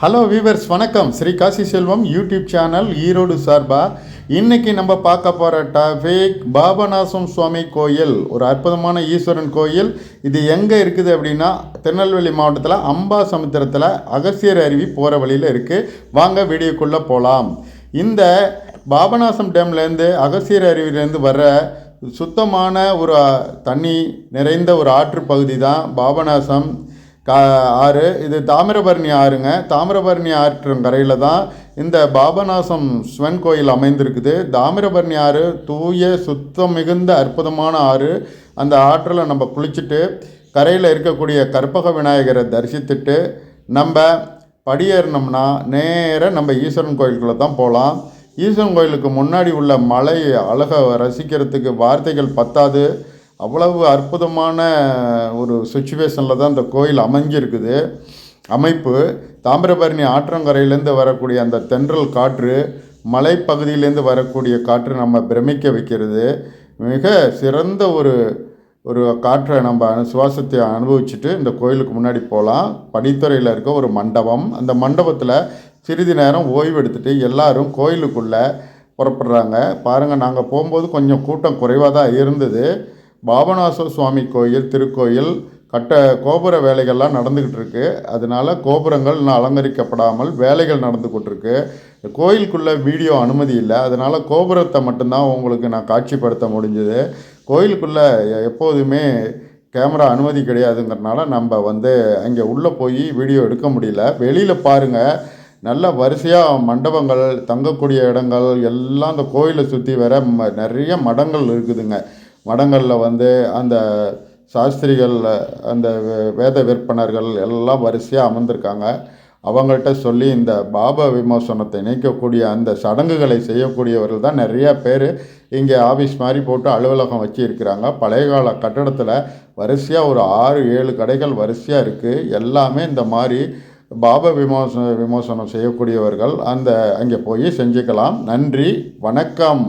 Hello viewers வணக்கம். Sri Kasi Selvam YouTube channel Erode சார்பா. இன்னைக்கு நம்ம பார்க்க போகிற டாபிக் பாபநாசம் சுவாமி கோயில். ஒரு அற்புதமான ஈஸ்வரன் கோயில். இது எங்கே இருக்குது அப்படின்னா திருநெல்வேலி மாவட்டத்தில் அம்பா சமுத்திரத்தில் அகசியர் அருவி போகிற வழியில் இருக்குது வாங்க வீடியோக்குள்ளே போகலாம் இந்த பாபநாசம் டேம்லேருந்து அகசியர் அருவியிலேருந்து வர்ற சுத்தமான ஒரு தண்ணி நிறைந்த ஒரு ஆற்று பகுதி தான் பாபநாசம். கா ஆறு. இது தாமிரபரணி ஆறுங்க. தாமிரபரணி ஆற்றங்கரையில் தான் இந்த பாபநாசம் சிவன் கோயில் அமைந்திருக்குது. தாமிரபரணி ஆறு தூய சுத்தம் மிகுந்த அற்புதமான ஆறு. அந்த ஆற்றில் நம்ம குளிச்சுட்டு கரையில் இருக்கக்கூடிய கற்பக விநாயகரை தரிசித்துட்டு நம்ம படியேறினோம்னா நேராக நம்ம ஈஸ்வரன் கோயிலுக்குள்ளே தான் போகலாம் ஈஸ்வரன் கோயிலுக்கு முன்னாடி உள்ள மலை அழகை ரசிக்கிறதுக்கு வார்த்தைகள் பத்தாது. அவ்வளவு அற்புதமான ஒரு சுச்சுவேஷனில் தான் இந்த கோயில் அமைஞ்சிருக்குது. அமைப்பு தாமிரபரணி ஆற்றங்கரையிலேருந்து வரக்கூடிய அந்த தென்றல் காற்று மலைப்பகுதியிலேருந்து வரக்கூடிய காற்று நம்ம பிரமிக்க வைக்கிறது. மிக சிறந்த ஒரு ஒரு காற்றை நம்ம சுவாசத்தை அனுபவிச்சுட்டு இந்த கோயிலுக்கு முன்னாடி போகலாம். படித்துறையில் இருக்க ஒரு மண்டபம். அந்த மண்டபத்தில் சிறிது நேரம் ஓய்வு எடுத்துகிட்டு எல்லாரும் கோயிலுக்குள்ளே புறப்படுறாங்க. பாருங்கள் நாங்கள் போகும்போது கொஞ்சம் கூட்டம் குறைவாக தான் இருந்தது. பாபநாச சுவாமி கோயில் திருக்கோயில் கட்ட கோபுர வேலைகள்லாம் நடந்துக்கிட்டு இருக்கு அதனால கோபுரங்கள் இன்னும் அலங்கரிக்கப்படாமல் வேலைகள் நடந்து கொண்டிருக்கு. கோயிலுக்குள்ளே வீடியோ அனுமதி இல்லை. அதனால் கோபுரத்தை மட்டும்தான் உங்களுக்கு நான் காட்சிப்படுத்த முடிஞ்சது. கோயிலுக்குள்ளே எப்போதுமே கேமரா அனுமதி கிடையாதுங்கிறனால நம்ம வந்து அங்கே உள்ளே போய் வீடியோ எடுக்க முடியல. வெளியில் பாருங்கள் நல்ல வரிசையாக மண்டபங்கள் தங்கக்கூடிய இடங்கள் எல்லாம் அந்த கோயிலை சுற்றி வர நிறைய மடங்கள் இருக்குதுங்க. மடங்களில் வந்து அந்த சாஸ்திரிகள் அந்த வே- வேத விற்பனர்கள் எல்லாம் வரிசையாக அமர்ந்திருக்காங்க. அவங்கள்ட்ட சொல்லி இந்த பாப விமோசனத்தை இணைக்கக்கூடிய அந்த சடங்குகளை செய்யக்கூடியவர்கள் தான் நிறையா பேர் இங்கே ஆஃபீஸ் மாதிரி போட்டு அலுவலகம் வச்சு இருக்கிறாங்க பழைய கால கட்டடத்தில் வரிசையாக ஒரு ஆறு ஏழு கடைகள் வரிசையாக இருக்குது எல்லாமே இந்த மாதிரி பாப விமோசன விமோசனம் செய்யக்கூடியவர்கள் அந்த அங்கே போய் செஞ்சுக்கலாம். நன்றி வணக்கம்.